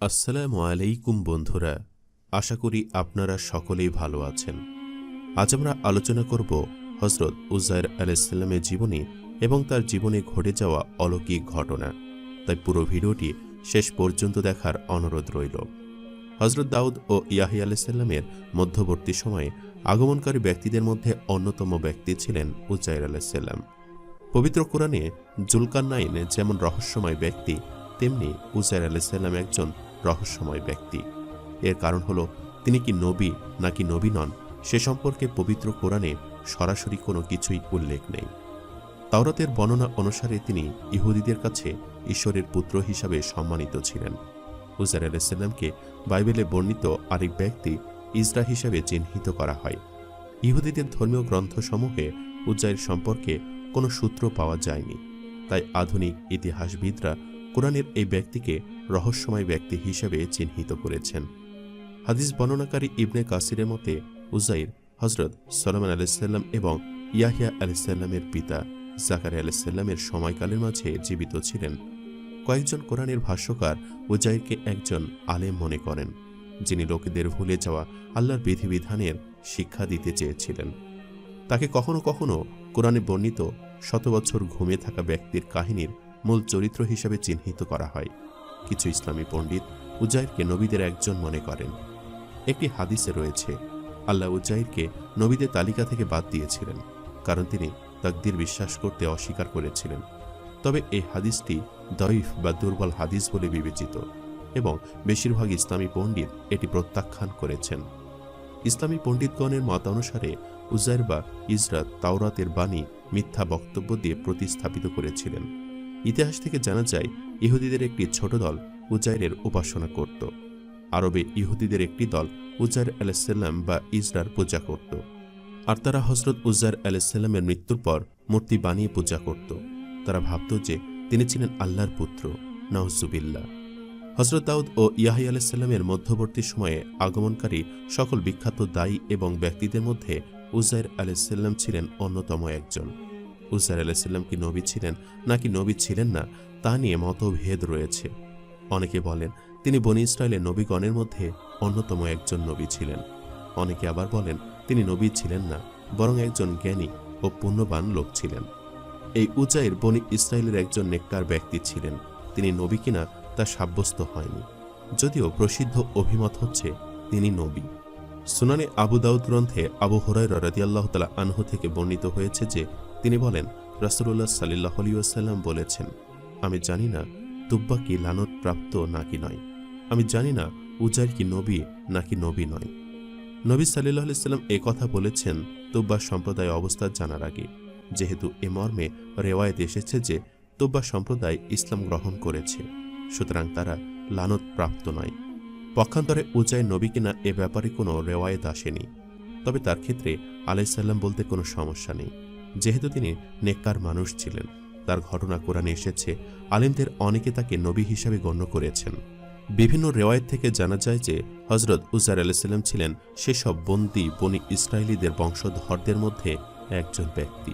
আসসালামু আলাইকুম বন্ধুরা, আশা করি আপনারা সকলেই ভালো আছেন। আজ আমরা আলোচনা করব হজরত উজাইর আলাইসাল্লামের জীবনী এবং তার জীবনে ঘটে যাওয়া অলৌকিক ঘটনা। তাই পুরো ভিডিওটি শেষ পর্যন্ত দেখার অনুরোধ রইল। হজরত দাউদ ও ইয়াহি আলাইসাল্লামের মধ্যবর্তী সময়ে আগমনকারী ব্যক্তিদের মধ্যে অন্যতম ব্যক্তি ছিলেন উজাইর আলাইসাল্লাম পবিত্র কোরআনে জুলকান্নাইন যেমন রহস্যময় ব্যক্তি, তেমনি উজাইর আলাইসাল্লাম একজন রহস্যময় ব্যক্তি। এর কারণ হলো, তিনি কি নবী নাকি নবী নন, সে সম্পর্কে পবিত্র কোরআনে সরাসরি কোনো কিছুই উল্লেখ নেই। তাওরাতের বর্ণনা অনুসারে তিনি ইহুদিদের কাছে ঈশ্বরের পুত্র হিসাবে সম্মানিত ছিলেন। উজার আলাইসাল্লামকে বাইবেলে বর্ণিত আরেক ব্যক্তি ইসরা হিসাবে চিহ্নিত করা হয়। ইহুদিদের ধর্মীয় গ্রন্থসমূহে উজ্জাইর সম্পর্কে কোনো সূত্র পাওয়া যায়নি। তাই আধুনিক ইতিহাসবিদরা কোরআনের এই ব্যক্তিকে রহস্যময় ব্যক্তি হিসেবে চিহ্নিত করেছেন। হাদিস বর্ণনাকারী ইবনে কাসিরের মতে উজাইর হজরত সলমান আলাইসাল্লাম এবং ইয়াহিয়া আলাইসাল্লামের পিতা জাকারিয়া আলাইসাল্লামের সময়কালের মাঝে জীবিত ছিলেন। কয়েকজন কোরআনের ভাষ্যকার উজাইরকে একজন আলেম মনে করেন, যিনি লোকেদের ভুলে যাওয়া আল্লাহর বিধিবিধানের শিক্ষা দিতে চেয়েছিলেন। তাকে কখনো কখনো কোরআনে বর্ণিত শত বছর ঘুমিয়ে থাকা ব্যক্তির কাহিনীর মূল চরিত্র হিসেবে চিহ্নিত করা হয়। কিছু ইসলামী পণ্ডিত উজাইরকে নবীদের একজন মনে করেন। একটি হাদিসে রয়েছে, আল্লাহ উজাইরকে নবীদের তালিকা থেকে বাদ দিয়েছিলেন, কারণ তিনি তাকদির বিশ্বাস করতে অস্বীকার করেছিলেন। তবে এই হাদিসটি দইফ বা দুর্বল হাদিস বলে বিবেচিত এবং বেশিরভাগ ইসলামী পণ্ডিত এটি প্রত্যাখ্যান করেছেন। ইসলামী পণ্ডিতগণের মত অনুসারে উজাইর বা ইসরাত তাওরাতের বাণী মিথ্যা বক্তব্য দিয়ে প্রতিস্থাপিত করেছিলেন। ইতিহাস থেকে জানা যায়, ইহুদিদের একটি ছোট দল উজাইরের উপাসনা করত। আরবে ইহুদিদের একটি দল উজাইর আলাইসাল্লাম বা ইসরার পূজা করত। আর তারা হজরত উজাইর আলাইসাল্লামের মৃত্যুর পর মূর্তি বানিয়ে পূজা করত। তারা ভাবত যে তিনি ছিলেন আল্লাহর পুত্র নওজুবিল্লা হজরত দাউদ ও ইয়াহি আলাইসাল্লামের মধ্যবর্তী সময়ে আগমনকারী সকল বিখ্যাত দায়ী এবং ব্যক্তিদের মধ্যে উজাইর আলাইসাল্লাম ছিলেন অন্যতম একজন। উজাইর আলাইসাল্লাম কি নবী ছিলেন নাকি নবী ছিলেন না, তা নিয়ে মতভেদ রয়েছে। অনেকে বলেন, তিনি বনি ইসরায়েলের নবীগণের মধ্যে অন্যতম একজন নবী ছিলেন। অনেকে আবার বলেন, তিনি নবী ছিলেন না, বরং একজন জ্ঞানী ও পুণ্যবান লোক ছিলেন। এই উজাইর বনি ইসরায়েলের একজন নেককার ব্যক্তি ছিলেন। তিনি নবী কিনা তা সাব্যস্ত হয়নি। যদিও প্রসিদ্ধ অভিমত হচ্ছে, তিনি নবী। সুনানে আবু দাউদ গ্রন্থে আবু হরাই রাদিয়াল্লাহ তালা আনহু থেকে বর্ণিত হয়েছে যে তিনি বলেন রাসুল্লাহ সাল্লাহ আলিয়াল্লাম বলেছেন, আমি জানি না তুব্বা কি লানত প্রাপ্ত নাকি নয়। আমি জানি না উজাইর কি নবী নাকি নবী নয়। নবী সাল্লাহ সাল্লাম এ কথা বলেছেন তুব্বা সম্প্রদায় অবস্থা জানার আগে। যেহেতু এ মর্মে রেওয়ায়ত এসেছে যে তুব্বা সম্প্রদায় ইসলাম গ্রহণ করেছে, সুতরাং তারা লানত প্রাপ্ত নয়। পক্ষান্তরে উজাই নবী কিনা এ ব্যাপারে কোনো রেওয়ায়ত আসেনি। তবে তার ক্ষেত্রে আলাইসাল্লাম বলতে কোনো সমস্যা নেই। যেহেতু তিনি নেককার মানুষ ছিলেন, তার ঘটনা কোরআনে এসেছে, আলিমদের অনেকে তাকে নবী হিসাবে গণ্য করেছেন। বিভিন্ন রেওয়ায়ত থেকে জানা যায় যে হজরত উজার আলাইসাল্লাম ছিলেন সেসব বন্দি বনি ইসরায়েলিদের বংশধরদের মধ্যে একজন ব্যক্তি,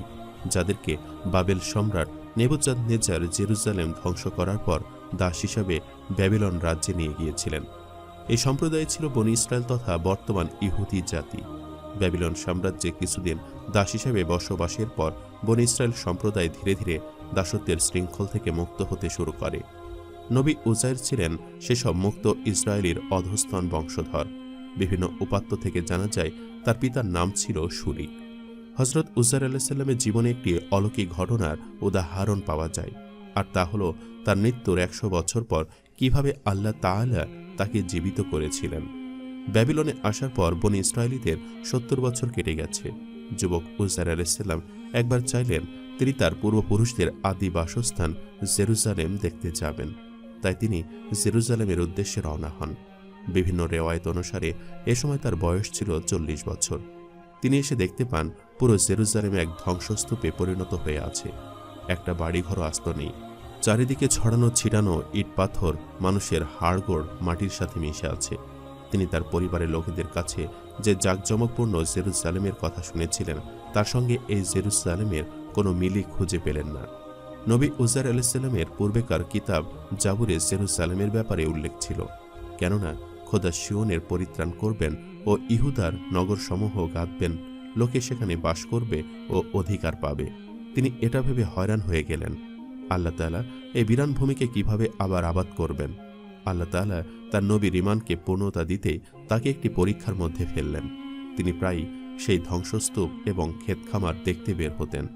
যাদেরকে বাবেল সম্রাট নেবুজাদ নেজার জেরুজালেম ধ্বংস করার পর দাস হিসাবে ব্যাবিলন রাজ্যে নিয়ে গিয়েছিলেন। এই সম্প্রদায় ছিল বনি ইসরায়েল তথা বর্তমান ইহুদি জাতি। ব্যাবিলন সাম্রাজ্যে কিছুদিন দাস হিসেবে বসবাসের পর বন ইসরায়েল সম্প্রদায় ধীরে ধীরে দাসত্বের শৃঙ্খল থেকে মুক্ত হতে শুরু করে। নবী উজাইর ছিলেন সেসব মুক্ত ইসরায়েলির অধস্তন বংশধর। বিভিন্ন উপাত্ত থেকে জানা যায়, তার পিতার নাম ছিল শুরিক হজরত উজার আলাহিসাল্লামের জীবনে একটি অলৌকিক ঘটনার উদাহরণ পাওয়া যায়, আর তা হল তার মৃত্যুর একশো বছর পর কীভাবে আল্লাহ তাআলা তাকে জীবিত করেছিলেন। ব্যাবিলনে আসার পর বনি ইসরায়েলিদের সত্তর বছর কেটে গেছে। যুবক উজার আলাইসাল্লাম একবার চাইলেন তিনি তার পূর্বপুরুষদের আদি বাসস্থান জেরুজালেম দেখতে যাবেন। তাই তিনি জেরুজালেমের উদ্দেশ্যে রওনা হন। বিভিন্ন রেওয়ায়ত অনুসারে এ সময় তার বয়স ছিল চল্লিশ বছর। তিনি এসে দেখতে পান পুরো জেরুজালেমে এক ধ্বংসস্তূপে পরিণত হয়ে আছে। একটা বাড়িঘরও আস্ত নেই। চারিদিকে ছড়ানো ছিটানো ইট পাথর মানুষের হাড়গোড় মাটির সাথে মিশে আছে। তিনি তার পরিবারের লোকেদের কাছে যে জাঁকজমকপূর্ণ জেরুজালেমের কথা শুনেছিলেন, তার সঙ্গে এই জেরুজালেমের কোনো মিলই খুঁজে পেলেন না। নবী উজার আলাইসাল্লামের পূর্বেকার কিতাব জাবুরে জেরুজালেমের ব্যাপারে উল্লেখ ছিল, কেননা খোদা শিওনের পরিত্রাণ করবেন ও ইহুদার নগরসমূহ গাঁথবেন, লোকে সেখানে বাস করবে ও অধিকার পাবে। তিনি এটা ভেবে হয়রান হয়ে গেলেন। আল্লাহ তালা এই বিরান ভূমিকে কীভাবে আবার আবাদ করবেন? আল্লাহ তালা তার নবী রিমানকে পূর্ণতা দিতেই তাকে একটি পরীক্ষার মধ্যে ফেললেন। তিনি প্রায়ই সেই ধ্বংসস্তূপ এবং ক্ষেতখামার দেখতে বের হতেন।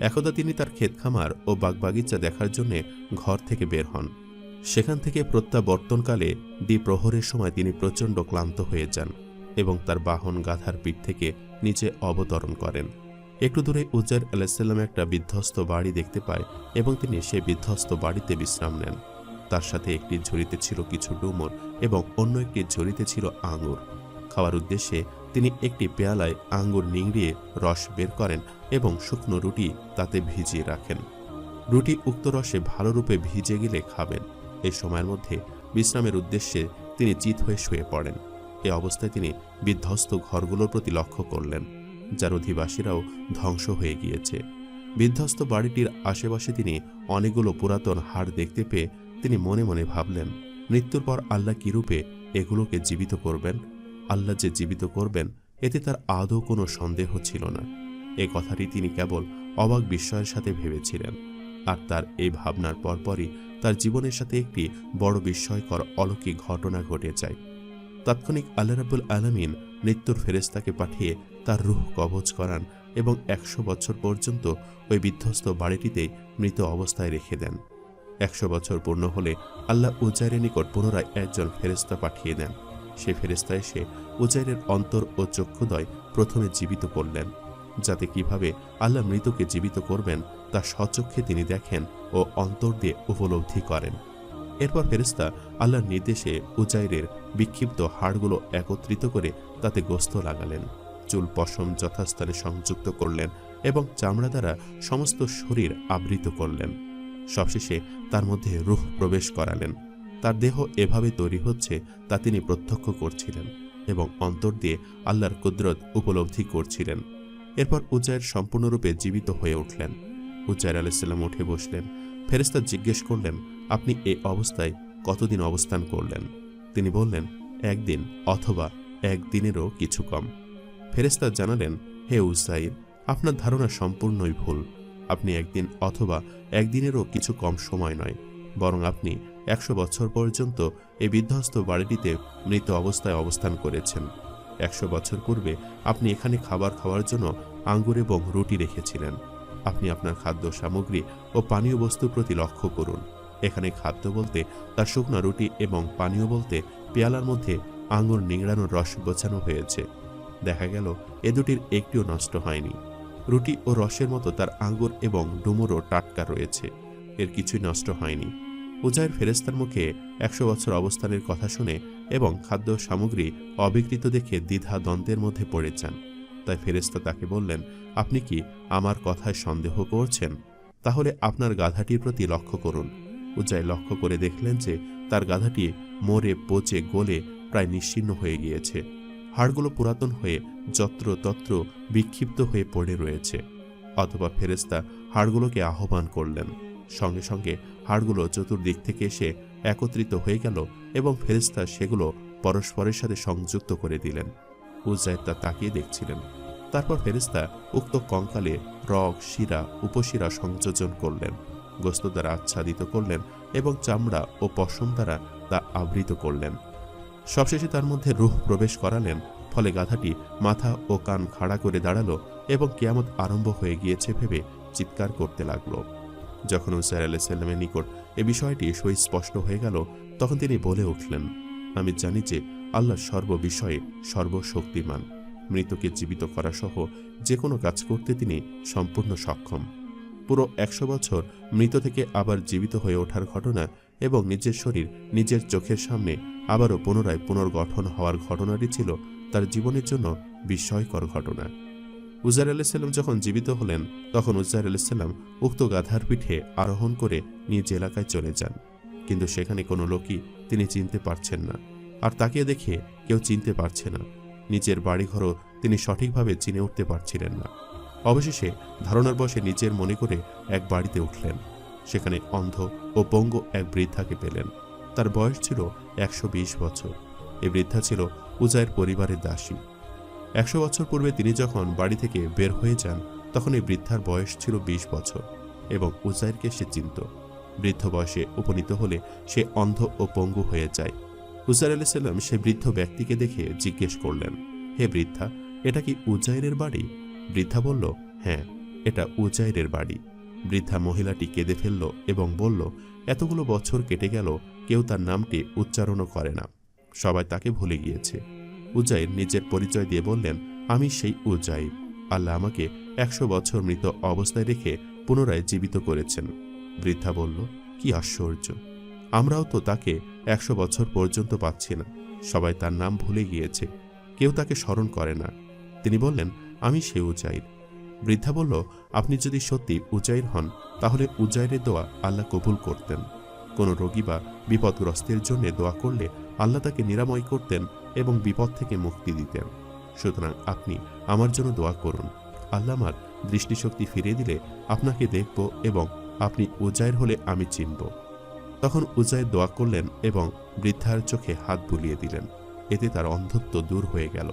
একদা তিনি তার ক্ষেতখামার ও বাগবাগিচা দেখার জন্য ঘর থেকে বের হন। সেখান থেকে প্রত্যাবর্তনকালে দ্বিপ্রহরের সময় তিনি প্রচণ্ড ক্লান্ত হয়ে যান এবং তার বাহন গাধার পিঠ থেকে নিচে অবতরণ করেন। একটু দূরে উজ্জার আলাহিসাল্লাম একটা বিধ্বস্ত বাড়ি দেখতে পায় এবং তিনি সেই বিধ্বস্ত বাড়িতে বিশ্রাম নেন। তার সাথে একটি ঝুড়িতে ছিল কিছু ডুমর এবং অন্য একটি ঝুড়িতে ছিল আঙুর। খাওয়ার উদ্দেশ্যে তিনি একটি পেয়ালায় আঙ্গুর নিংড়িয়ে রস বের করেন এবং শুকনো রুটি তাতে ভিজিয়ে রাখেন। রুটি উক্ত রসে ভালোরূপে ভিজে গেলে খাবেন। এই সময়ের মধ্যে বিশ্রামের উদ্দেশ্যে তিনি চিত হয়ে শুয়ে পড়েন। এ অবস্থায় তিনি বিধ্বস্ত ঘরগুলোর প্রতি লক্ষ্য করলেন, যার অধিবাসীরাও ধ্বংস হয়ে গিয়েছে। বিধ্বস্ত বাড়িটির আশেপাশে তিনি অনেকগুলো পুরাতন হাড় দেখতে পেয়ে তিনি মনে মনে ভাবলেন, মৃত্যুর পর আল্লাহ কিরূপে এগুলোকে জীবিত করবেন? আল্লাহ যে জীবিত করবেন, এতে তার আদৌ কোনো সন্দেহ ছিল না। এ কথাটি তিনি কেবল অবাক বিস্ময়ের সাথে ভেবেছিলেন। আর তার এই ভাবনার পরপরই তার জীবনের সাথে একটি বড় বিস্ময়কর অলৌকিক ঘটনা ঘটে যায়। তাৎক্ষণিক আল্লাহ রাবুল আলমিন মৃত্যুর ফেরেস্তাকে পাঠিয়ে তার রুহ কবচ করান এবং একশো বছর পর্যন্ত ওই বিধ্বস্ত বাড়িটিতেই মৃত অবস্থায় রেখে দেন। একশো বছর পূর্ণ হলে আল্লাহ উজাইরের নিকট পুনরায় একজন ফেরেস্তা পাঠিয়ে দেন। সে ফেরেস্তা এসে উজাইরের অন্তর ও চক্ষুদয় প্রথমে জীবিত করলেন। যাতে কীভাবে আল্লাহ মৃতকে জীবিত করবেন, তা স্বচক্ষে তিনি দেখেন ও অন্তর দিয়ে উপলব্ধি করেন। এরপর ফেরেস্তা আল্লাহর নির্দেশে উজাইরের বিক্ষিপ্ত হাড়গুলো একত্রিত করে তাতে গোস্ত লাগালেন, চুল পশম যথাস্থানে সংযুক্ত করলেন এবং চামড়া দ্বারা সমস্ত শরীর আবৃত করলেন। সবশেষে তার মধ্যে রুহ প্রবেশ করালেন। তার দেহ এভাবে তৈরি হচ্ছে তা তিনি প্রত্যক্ষ করছিলেন এবং অন্তর দিয়ে আল্লাহর কুদরত উপলব্ধি করছিলেন। এরপর উজ্জায়ের সম্পূর্ণরূপে জীবিত হয়ে উঠলেন। উজ্জায়ের আলাইসাল্লাম উঠে বসলেন। ফেরেস্তা জিজ্ঞেস করলেন, আপনি এই অবস্থায় কতদিন অবস্থান করলেন? তিনি বললেন, একদিন অথবা একদিনেরও কিছু কম। ফেরেস্তা জানালেন, হে উজ্জাইর আপনার ধারণা সম্পূর্ণই ভুল। আপনি একদিন অথবা একদিনেরও কিছু কম সময় নয়। বরং আপনি একশো বছর পর্যন্ত এই বিধ্বস্ত বাড়িটিতে মৃত অবস্থায় অবস্থান করেছেন। একশো বছর পূর্বে আপনি এখানে খাবার খাওয়ার জন্য আঙ্গুর এবং রুটি রেখেছিলেন। আপনি আপনার খাদ্য সামগ্রী ও পানীয় বস্তুর প্রতি লক্ষ্য করুন। এখানে খাদ্য বলতে তার শুকনো রুটি এবং পানীয় বলতে পেয়ালার মধ্যে আঙ্গুর নিংড়ানোর রস গোছানো হয়েছে। দেখা গেল এ দুটির একটিও নষ্ট হয়নি। রুটি ও রসের মতো তার আঙ্গুর এবং ডুমুরও টাটকা রয়েছে। এর কিছুই নষ্ট হয়নি। উজায়ের ফেরেস্তার মুখে একশো বছর অবস্থানের কথা শুনে এবং খাদ্য সামগ্রী অবিকৃত দেখে দ্বিধা দ্বন্দ্বের মধ্যে পড়ে যান। তাই ফেরেস্তা তাকে বললেন, আপনি কি আমার কথায় সন্দেহ করছেন? তাহলে আপনার গাধাটির প্রতি লক্ষ্য করুন। উজ্জাই লক্ষ্য করে দেখলেন যে তার গাধাটি মরে পচে গলে প্রায় নিশ্চিহ্ন হয়ে গিয়েছে। হাড়গুলো পুরাতন হয়ে যত্র তত্র বিক্ষিপ্ত হয়ে পড়ে রয়েছে, অথবা ফেরেস্তা হাড়গুলোকে আহ্বান করলেন। সঙ্গে সঙ্গে হাড়গুলো চতুর্দিক থেকে এসে একত্রিত হয়ে গেল এবং ফেরেস্তা সেগুলো পরস্পরের সাথে সংযুক্ত করে দিলেন। উজ্জায় তা তাকিয়ে দেখছিলেন। তারপর ফেরেস্তা উক্ত কঙ্কালে রগ, শিরা, উপশিরা সংযোজন করলেন গোস্ত দ্বারা আচ্ছাদিত করলেন এবং চামড়া ও পশম দ্বারা তা আবৃত করলেন। সবশেষে তার মধ্যে রুহ প্রবেশ করালেন, ফলে গাধাটি মাথা ও কান খাড়া করে দাঁড়াল এবং কেয়ামত আরম্ভ হয়ে গিয়েছে ভেবে চিৎকার করতে লাগল। যখন উসাইর আলাইসাল্লামের নিকট এ বিষয়টি সুস্পষ্ট হয়ে গেল, তখন তিনি বলে উঠলেন, আমি জানি যে আল্লাহ সর্ববিষয়ে সর্বশক্তিমান। মৃতকে জীবিত করা সহ যে কোনো কাজ করতে তিনি সম্পূর্ণ সক্ষম। পুরো একশো বছর মৃত থেকে আবার জীবিত হয়ে ওঠার ঘটনা এবং নিজের শরীর নিজের চোখের সামনে আবারও পুনরায় পুনর্গঠন হওয়ার ঘটনাটি ছিল তার জীবনের জন্য বিস্ময়কর ঘটনা। উজার আলাইসাল্লাম যখন জীবিত হলেন, তখন উজার আলাইসাল্লাম উক্ত গাধার পিঠে আরোহণ করে নিজ এলাকায় চলে যান। কিন্তু সেখানে কোনো লোকই তিনি চিনতে পারছেন না। আর তাকে দেখে কেউ চিনতে পারছে না। নিজের বাড়িঘরও তিনি সঠিকভাবে চিনে উঠতে পারছিলেন না। অবশেষে ধারণার বসে নিজের মনে করে এক বাড়িতে উঠলেন। সেখানে অন্ধ ও পঙ্গ এক বৃদ্ধাকে পেলেন। তার বয়স ছিল একশো বিশ বছর। এ বৃদ্ধা ছিল উজায়ের পরিবারের দাসী। একশো বছর পূর্বে তিনি যখন বাড়ি থেকে বের হয়ে যান, তখন এই বৃদ্ধার বয়স ছিল বিশ বছর এবং উজাইরকে সে চিনত। বৃদ্ধ বয়সে উপনীত হলে সে অন্ধ ও পঙ্গু হয়ে যায়। উজাইর আলি সাল্লাম সে বৃদ্ধ ব্যক্তিকে দেখে জিজ্ঞেস করলেন, হে বৃদ্ধা, এটা কি উজাইরের বাড়ি? বৃদ্ধা বলল হ্যাঁ এটা উজাইরের বাড়ি। বৃদ্ধা মহিলাটি কেঁদে ফেলল এবং বলল, এতগুলো বছর কেটে গেল, কেউ তার নামটি উচ্চারণও করে না। সবাই তাকে ভুলে গিয়েছে। উজাইর নিজের পরিচয় দিয়ে বললেন, আমি সেই উজাইর আল্লাহ আমাকে একশো বছর মৃত অবস্থায় রেখে পুনরায় জীবিত করেছেন। বৃদ্ধা বলল, কি আশ্চর্য! আমরাও তো তাকে একশো বছর পর্যন্ত পাচ্ছি না। সবাই তার নাম ভুলে গিয়েছে। কেউ তাকে স্মরণ করে না। তিনি বললেন, আমি সে উজাইর বৃদ্ধা বলল, আপনি যদি সত্যি উজাইর হন, তাহলে উজাইরের দোয়া আল্লাহ কবুল করতেন। কোনো রোগী বা বিপদগ্রস্তের জন্য দোয়া করলে আল্লাহ তাকে নিরাময় করতেন এবং বিপদ থেকে মুক্তি দিতেন। সুতরাং আপনি আমার জন্য দোয়া করুন। আল্লাহ আমার দৃষ্টিশক্তি ফিরিয়ে দিলে আপনাকে দেখব এবং আপনি উজাইর হলে আমি চিনব। তখন উজাইর দোয়া করলেন এবং বৃদ্ধার চোখে হাত বুলিয়ে দিলেন। এতে তার অন্ধত্ব দূর হয়ে গেল।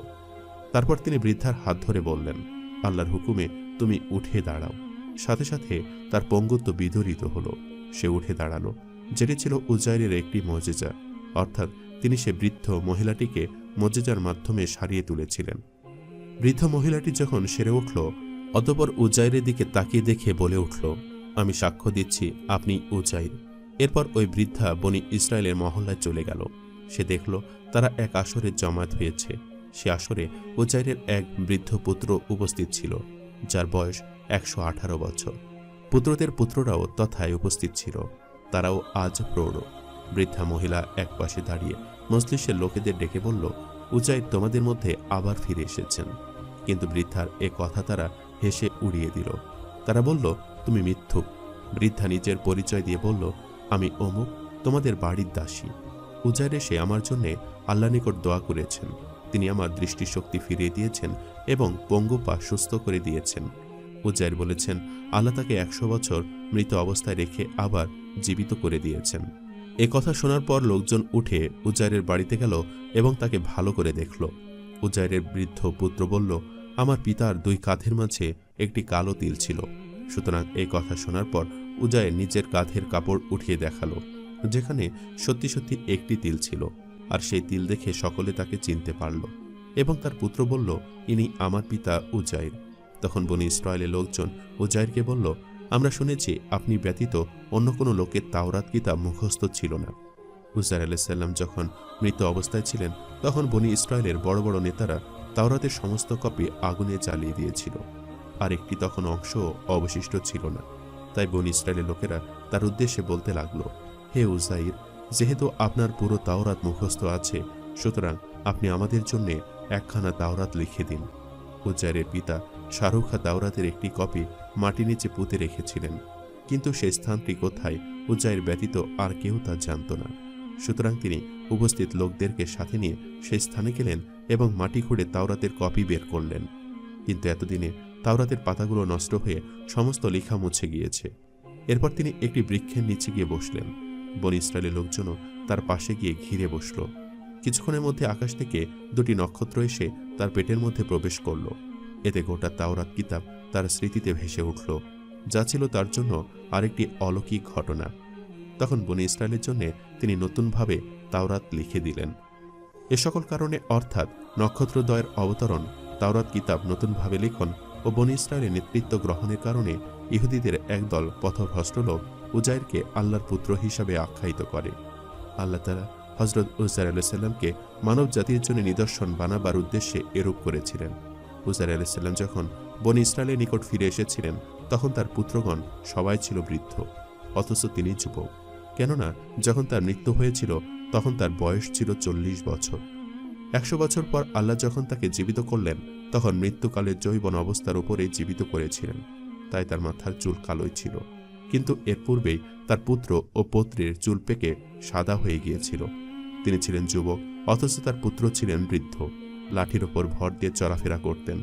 তারপর তিনি বৃদ্ধার হাত ধরে বললেন আল্লাহর হুকুমে তুমি উঠে দাঁড়াও। সাথে সাথে তার পঙ্গুত্ব বিদরিত হলো। সে উঠে দাঁড়াল, যেটি ছিল উজাইরের একটি মজেজা। অর্থাৎ তিনি সে বৃদ্ধ মহিলাটিকে মজেজার মাধ্যমে সারিয়ে তুলেছিলেন। বৃদ্ধ মহিলাটি যখন সেরে উঠল, অতপর উজাইরের দিকে তাকিয়ে দেখে বলে উঠল, আমি সাক্ষ্য দিচ্ছি, আপনি উজাইর। এরপর ওই বৃদ্ধা বনি ইসরায়েলের মহল্লায় চলে গেল। সে দেখল তারা এক আসরে জমায়েত হয়েছে। সে আসরে উজাইরের এক বৃদ্ধ পুত্র উপস্থিত ছিল, যার বয়স একশো আঠারো বছর। পুত্রদের পুত্ররাও তথায় উপস্থিত ছিল। তারাও আজ প্রৌঢ়। বৃদ্ধা মহিলা এক পাশে দাঁড়িয়ে মজলিসের লোকেদের ডেকে বলল, উজাইর তোমাদের মধ্যে আবার ফিরে এসেছেন। কিন্তু বৃদ্ধার এ কথা তারা হেসে উড়িয়ে দিল। তারা বলল, তুমি মিথ্যুক। বৃদ্ধা নিজের পরিচয় দিয়ে বলল, আমি অমুক, তোমাদের বাড়ির দাসী। উজাইরে সে আমার জন্যে আল্লাহ নিকট দোয়া করেছেন। তিনি আমার দৃষ্টিশক্তি ফিরিয়ে দিয়েছেন এবং পঙ্গু পা সুস্থ করে দিয়েছেন। উজাইর বলেছেন, আল্লাহ তাকে একশো বছর মৃত অবস্থায় রেখে আবার জীবিত করে দিয়েছেন। এ কথা শোনার পর লোকজন উঠে উজাইরের বাড়িতে গেল এবং তাকে ভালো করে দেখল। উজাইরের বৃদ্ধ পুত্র বলল, আমার পিতার দুই কাঁধের মাঝে একটি কালো তিল ছিল। সুতরাং এই কথা শোনার পর উজাইর নিজের কাঁধের কাপড় উঠিয়ে দেখাল, যেখানে সত্যি সত্যি একটি তিল ছিল। আর সেই তিল দেখে সকলে তাকে চিনতে পারল এবং তার পুত্র বলল, ইনি আমার পিতা উজাইর। তখন বনি ইসরায়েলের লোকজন উজাইরকে বলল, আমরা শুনেছি আপনি ব্যতীত অন্য কোনো লোকের তাওরাত কিতাব মুখস্থ ছিল না। উজাইর আলাইসাল্লাম যখন মৃত অবস্থায় ছিলেন, তখন বনি ইসরায়েলের বড় বড় নেতারা তাওরাতের সমস্ত কপি আগুনে জ্বালিয়ে দিয়েছিল। আর একটি তখন অংশও অবশিষ্ট ছিল না। তাই বনি ইসরায়েলের লোকেরা তার উদ্দেশ্যে বলতে লাগল, হে উজাইর যেহেতু আপনার পুরো তাওরাত মুখস্থ আছে, সুতরাং আপনি আমাদের জন্য একখানা তাওরাত লিখে দিন। উজ্জাইরের পিতা শাহরুখা তাওরাতের একটি কপি মাটি নিচে পুঁতে রেখেছিলেন। কিন্তু সে স্থানটি কোথায় উজ্জাইর ব্যতীত আর কেউ তা জানত না। সুতরাং তিনি উপস্থিত লোকদেরকে সাথে নিয়ে সেই স্থানে গেলেন এবং মাটি খুঁড়ে তাওরাতের কপি বের করলেন। কিন্তু এতদিনে তাওরাতের পাতাগুলো নষ্ট হয়ে সমস্ত লেখা মুছে গিয়েছে। এরপর তিনি একটি বৃক্ষের নিচে গিয়ে বসলেন। বন ইসরায়েলের লোকজনও তার পাশে গিয়ে ঘিরে বসল। কিছুক্ষণের মধ্যে আকাশ থেকে দুটি নক্ষত্র এসে তার পেটের মধ্যে প্রবেশ করল। এতে গোটা তাওরাত কিতাব তার স্মৃতিতে ভেসে উঠল। যা ছিল তার জন্য আরেকটি অলৌকিক ঘটনা। তখন বনি ইসরায়েলের জন্য তিনি নতুনভাবে তাওরাত লিখে দিলেন। এ সকল কারণে অর্থাৎ নক্ষত্রদ্বয়ের অবতরণ তাওরাত কিতাব নতুনভাবে লিখন ও বনি নেতৃত্ব গ্রহণের কারণে ইহুদিদের একদল পথভ্রষ্ট লোক উজাইরকে আল্লাহর পুত্র হিসাবে আখ্যায়িত করে। আল্লাহ তালা হজরত উজার আলাইসাল্লামকে মানব জাতির জন্য নিদর্শন বানাবার উদ্দেশ্যে এরূপ করেছিলেন। উজার আলাইসাল্লাম যখন বনি ইসরায়েলের নিকট ফিরে এসেছিলেন, তখন তার পুত্রগণ সবাই ছিল বৃদ্ধ, অথচ তিনি যুবক। কেননা যখন তার মৃত্যু হয়েছিল, তখন তার বয়স ছিল চল্লিশ বছর। একশো বছর পর আল্লাহ যখন তাকে জীবিত করলেন, তখন মৃত্যুকালের জৈবন অবস্থার উপরে জীবিত করেছিলেন। তাই তার মাথার চুল কালোই ছিল। কিন্তু এর পূর্বেই তার পুত্র ও পত্রের চুল পেকে সাদা হয়ে গিয়েছিল। তিনি ছিলেন যুবক, অথচ তার পুত্র ছিলেন বৃদ্ধ। লাঠির ওপর ভর দিয়ে চলাফেরা করতেন।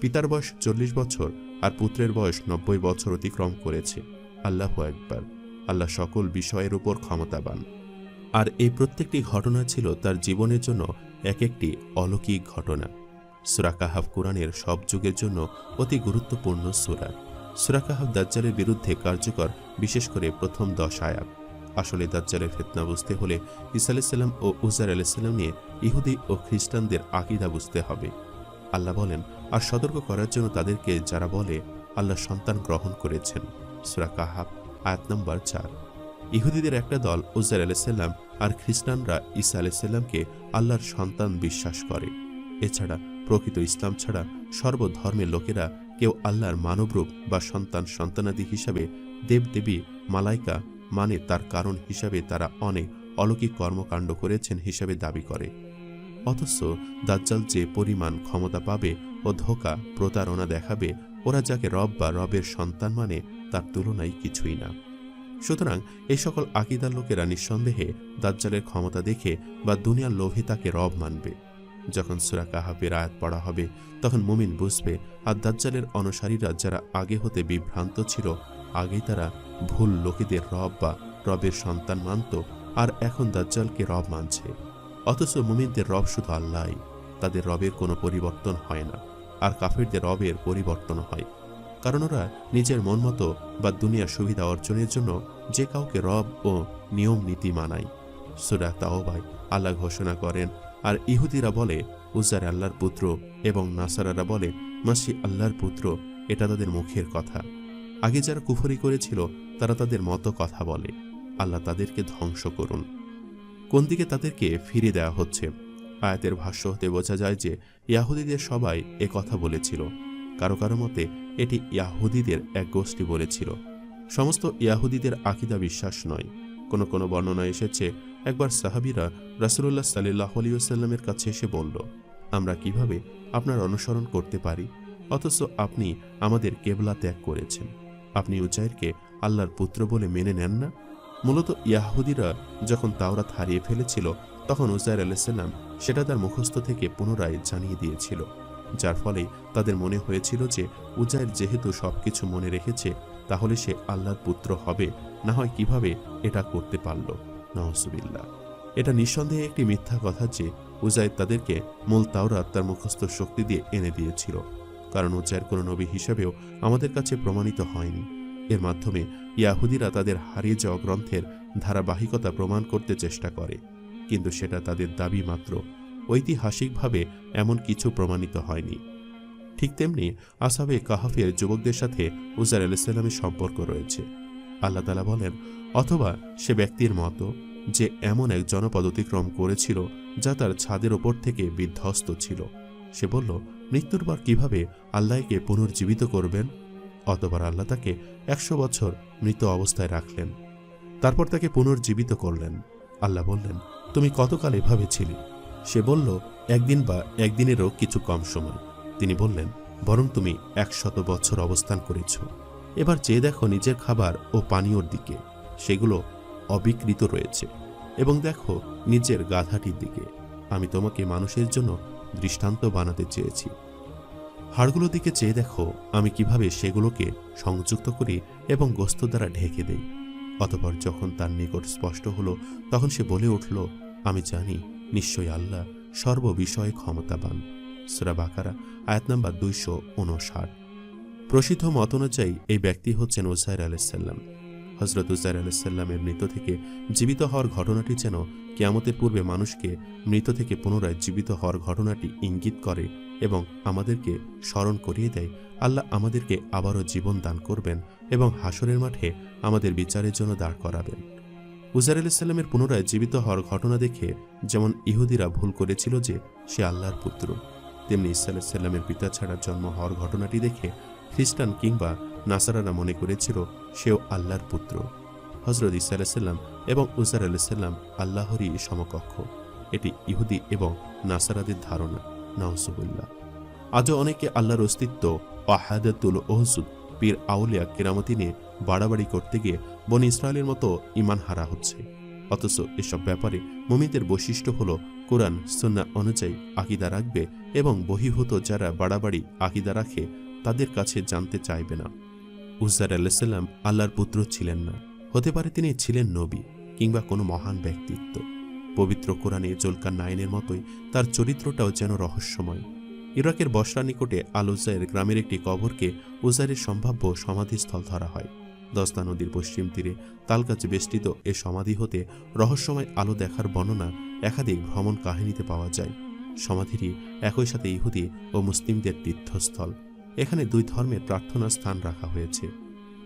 পিতার বয়স চল্লিশ বছর আর পুত্রের বয়স নব্বই বছর অতিক্রম করেছে। আল্লাহ একবার আল্লাহ সকল বিষয়ের উপর ক্ষমতাবান। আর এই প্রত্যেকটি ঘটনা ছিল তার জীবনের জন্য এক একটি অলৌকিক ঘটনা। সুরা কাহাব কোরআনের সব যুগের জন্য অতি গুরুত্বপূর্ণ সুরা। সুরা কাহাব দাজ্জালের বিরুদ্ধে কার্যকর, বিশেষ করে প্রথম দশ আয়াত। আসলে দাজ্জালের ফেতনা বুঝতে হলে ইসা আলাইসাল্লাম ও উজার আলাইসাল্লাম নিয়ে ইহুদি ও খ্রিস্টানদের আকিদা বুঝতে হবে। আল্লাহ বলেন, আর সতর্ক করার জন্য তাদেরকে যারা বলে, আল্লাহ সন্তান গ্রহণ করেছেন। সুরা কাহাব আয়াত নম্বর চার। ইহুদিদের একটা দল উজার আলাইসাল্লাম আর খ্রিস্টানরা ঈসা আলাইসাল্লামকে আল্লাহর সন্তান বিশ্বাস করে। এছাড়া প্রকৃত ইসলাম ছাড়া সর্বধর্মের লোকেরা কেউ আল্লাহর মানবরূপ বা সন্তান সন্তানাদি হিসাবে দেবদেবী, মালাইকা মানে তার কারণ হিসাবে তারা অনেক অলৌকিক কর্মকাণ্ড করেছেন হিসাবে দাবি করে। অথচ দাজ্জাল যে পরিমাণ ক্ষমতা পাবে ও ধোকা প্রতারণা দেখাবে, ওরা যাকে রব বা রবের সন্তান মানে তার তুলনায় কিছুই না। সুতরাং এই সকল আকিদার লোকেরা নিঃসন্দেহে দাজ্জালের ক্ষমতা দেখে বা দুনিয়ার লোভে তাকে রব মানবে। যখন সুরা কাহাবের আয়াত পড়া হবে, তখন মুমিন বুঝবে আর দাজ্জালের অনুসারীরা যারা আগে হতে বিভ্রান্ত ছিল, আগেই তারা ভুল লোকেদের রব বা রবের সন্তান মানত আর এখন দাজ্জালকে রব মানছে। অথচ মুমিনদের রব শুধু আল্লাহই, তাদের রবের কোনো পরিবর্তন হয় না, আর কাফেরদের রবের পরিবর্তন হয়। কারণ ওরা নিজের মন মতো বা দুনিয়ার সুবিধা অর্জনের জন্য যে কাউকে রব ও নিয়ম নীতি মানায়। সুরা তাওবাই আল্লাহ ঘোষণা করেন, আর ইহুদিরা বলে, উজার আল্লাহর পুত্র এবং নাসারারা বলে, মাসি আল্লাহর পুত্র, এটা তাদের মুখের কথা। আগে যারা কুফরি করেছিল, তারা তাদের মতো কথা বলে। আল্লাহ তাদেরকে ধ্বংস করুন। কোন দিকে তাদেরকে ফিরে দেওয়া হচ্ছে? আয়াতের ভাষ্য হতে বোঝা যায় যে, ইয়াহুদিদের সবাই কথা বলেছিল। কারও কারও মতে এটি ইয়াহুদিদের এক গোষ্ঠী বলেছিল। সমস্ত ইয়াহুদিদের আকিদা বিশ্বাস নয়। কোনো কোনো বর্ণনা এসেছে, একবার সাহাবিরা রাসুল্লাহ সাল্লাহ আলিয়াল্লামের কাছে এসে বলল, আমরা কীভাবে আপনার অনুসরণ করতে পারি? অথচ আপনি আমাদের কেবলা ত্যাগ করেছেন। আপনি উজাইরকে আল্লাহর পুত্র বলে মেনে নেন না? মূলত ইয়াহুদিরা যখন তাওরাত হারিয়ে ফেলেছিল, তখন উজাইর আলাইসাল্লাম সেটা তার মুখস্থ থেকে পুনরায় জানিয়ে দিয়েছিল। যার ফলে তাদের মনে হয়েছিল যে উজাইর যেহেতু সবকিছু মনে রেখেছে, তাহলে সে আল্লাহর পুত্র হবে, না হয় কীভাবে এটা করতে পারল। নওয়াজুবিল্লাহ এটা নিঃসন্দেহে একটি মিথ্যা কথা যে উজাইর তাদেরকে মূল তাওরাত তার মুখস্থ শক্তি দিয়ে এনে দিয়েছিল, কারণ উজাইর কোনো নবী হিসাবেও আমাদের কাছে প্রমাণিত হয়নি। এর মাধ্যমে ইয়াহুদিরা তাদের হারিয়ে যাওয়া গ্রন্থের ধারাবাহিকতা প্রমাণ করতে চেষ্টা করে, কিন্তু সেটা তাদের দাবি মাত্র ঐতিহাসিকভাবে এমন কিছু প্রমাণিত হয়নি। ঠিক তেমনি আসাবে কাহাফের যুবকদের সাথে উজার আলাইসাল্লামের সম্পর্ক রয়েছে। আল্লাহ তালা বলেন, অথবা সে ব্যক্তির মতো যে এমন এক জনপদ অতিক্রম করেছিল যা তার ছাদের ওপর থেকে বিধ্বস্ত ছিল। সে বলল, মৃত্যুর পর কীভাবে আল্লাহকে পুনর্জীবিত করবেন? অতবার আল্লাহ তাকে একশো বছর মৃত অবস্থায় রাখলেন। তারপর তাকে পুনর্জীবিত করলেন। আল্লাহ বললেন, তুমি কতকাল এভাবে ছিলে? সে বলল, একদিন বা একদিনেরও কিছু কম সময়। তিনি বললেন, বরং তুমি একশত বছর অবস্থান করেছ। এবার চেয়ে দেখো নিজের খাবার ও পানীয়র দিকে। সেগুলো অবিকৃত রয়েছে। এবং দেখো নিজের গাধাটির দিকে। আমি তোমাকে মানুষের জন্য দৃষ্টান্ত বানাতে চেয়েছি। হাড়গুলোর দিকে চেয়ে দেখো, আমি কীভাবে সেগুলোকে সংযুক্ত করি এবং গোস্ত দ্বারা ঢেকে দেই। অতপর যখন তার নিকট স্পষ্ট হলো, তখন সে বলে উঠল, আমি জানি নিশ্চয়ই আল্লাহ সর্ববিষয়ে ক্ষমতাবান। সুরা বাকারা, আয়াত নাম্বার দুইশো উনষাট। প্রসিদ্ধ মত অনুযায়ী এই ব্যক্তি হচ্ছেন উজাইর আলাইসাল্লাম হজরত উজাইর আলাইসাল্লামের মৃত থেকে জীবিত হওয়ার ঘটনাটি যেন কেয়ামতের পূর্বে মানুষকে মৃত থেকে পুনরায় জীবিত হওয়ার ঘটনাটি ইঙ্গিত করে এবং আমাদেরকে স্মরণ করিয়ে দেয়, আল্লাহ আমাদেরকে আবারও জীবন দান করবেন এবং হাসরের মাঠে আমাদের বিচারের জন্য দাঁড় করাবেন। উজার আলাইসাল্লামের পুনরায় জীবিত হওয়ার ঘটনা দেখে যেমন ইহুদিরা ভুল করেছিল যে সে আল্লাহর পুত্র, তেমনি ইসা আলাইসাল্লামের পিতা ছাড়া জন্ম হওয়ার ঘটনাটি দেখে খ্রিস্টান কিংবা নাসারারা মনে করেছিল সেও আল্লাহর পুত্র। হজরত ইসা আলাইসাল্লাম এবং উজার আলাইসাল্লাম আল্লাহরই সমকক্ষ। এটি ইহুদি এবং নাসারাদের ধারণা। নাহসুবুল্লাহ আজও অনেকে আল্লাহর অস্তিত্ব ওয়াহাদাতুল ওহসুদ পীর আউলিয়া কেরামতি নিয়ে বাড়াবাড়ি করতে গিয়ে বন ইসরায়েলের মতো ইমান হারা হচ্ছে। অথচ এসব ব্যাপারে মুমিদের বৈশিষ্ট্য হল কোরআন সুন্না অনুযায়ী আকিদা রাখবে এবং বহিভূত যারা বাড়াবাড়ি আকিদা রাখে তাদের কাছে জানতে চাইবে না। উজার আলাহিসাল্লাম আল্লাহর পুত্র ছিলেন না। হতে পারে তিনি ছিলেন নবী কিংবা কোনো মহান ব্যক্তিত্ব। পবিত্র কোরআনে জোলকার নাইনের মতোই তার চরিত্রটাও যেন রহস্যময়। ইরাকের বসরা নিকটে আল গ্রামের একটি কবরকে উজাইরের সম্ভাব্য সমাধিস্থল ধরা হয়। দস্তা নদীর পশ্চিম তীরে তালগাছ বেষ্টিত এ সমাধি হতে রহস্যময় আলো দেখার বর্ণনা একাধিক ভ্রমণ কাহিনীতে পাওয়া যায়। সমাধিটি একই সাথে ইহুদি ও মুসলিমদের তীর্থস্থল। এখানে দুই ধর্মের প্রার্থনা স্থান রাখা হয়েছে।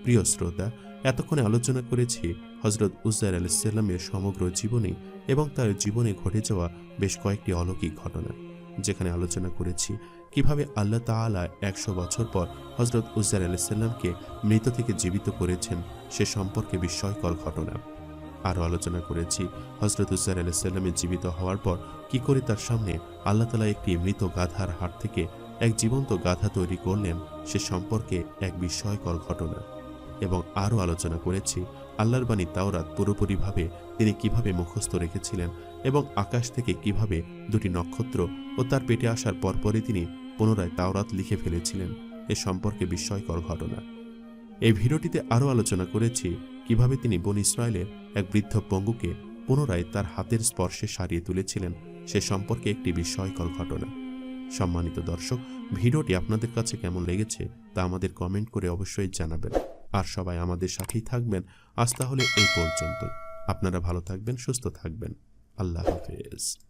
প্রিয় শ্রোতা, এতক্ষণে আলোচনা করেছি হজরত উজ্জার আলাইসাল্লামের সমগ্র জীবনী এবং তার জীবনে ঘটে যাওয়া বেশ কয়েকটি অলৌকিক ঘটনা। যেখানে আলোচনা করেছি কীভাবে আল্লাহ তাআলা একশো বছর পর হজরত উজ্জার আলাইসাল্লামকে মৃত থেকে জীবিত করেছেন সে সম্পর্কে বিস্ময়কর ঘটনা। আরও আলোচনা করেছি হজরত উজ্জার আলাইসাল্লামের জীবিত হওয়ার পর কি করে তার সামনে আল্লাহ তালা একটি মৃত গাধার হাট থেকে এক জীবন্ত গাধা তৈরি করলেন সে সম্পর্কে এক বিস্ময়কর ঘটনা। এবং আরও আলোচনা করেছি আল্লাহর বাণী তাওরাত পুরোপুরিভাবে তিনি কীভাবে মুখস্থ রেখেছিলেন এবং আকাশ থেকে কীভাবে দুটি নক্ষত্র ও তার পেটে আসার পরপরই তিনি পুনরায় তাওরাত লিখে ফেলেছিলেন। এ সম্পর্কে বিস্ময়কর ঘটনা। এই ভিডিওটিতে আরও আলোচনা করেছি কীভাবে তিনি বন ইসরায়েলের এক বৃদ্ধ পঙ্গুকে পুনরায় তার হাতের স্পর্শে সারিয়ে তুলেছিলেন, সে সম্পর্কে একটি বিস্ময়কর ঘটনা। সম্মানিত দর্শক, ভিডিওটি আপনাদের কাছে কেমন লেগেছে তা আমাদের কমেন্ট করে অবশ্যই জানাবেন। আর সবাই আমাদের সাথেই থাকবেন। আজ তাহলে এই পর্যন্ত আপনারা ভালো থাকবেন, সুস্থ থাকবেন। আল্লাহ হাফেজ।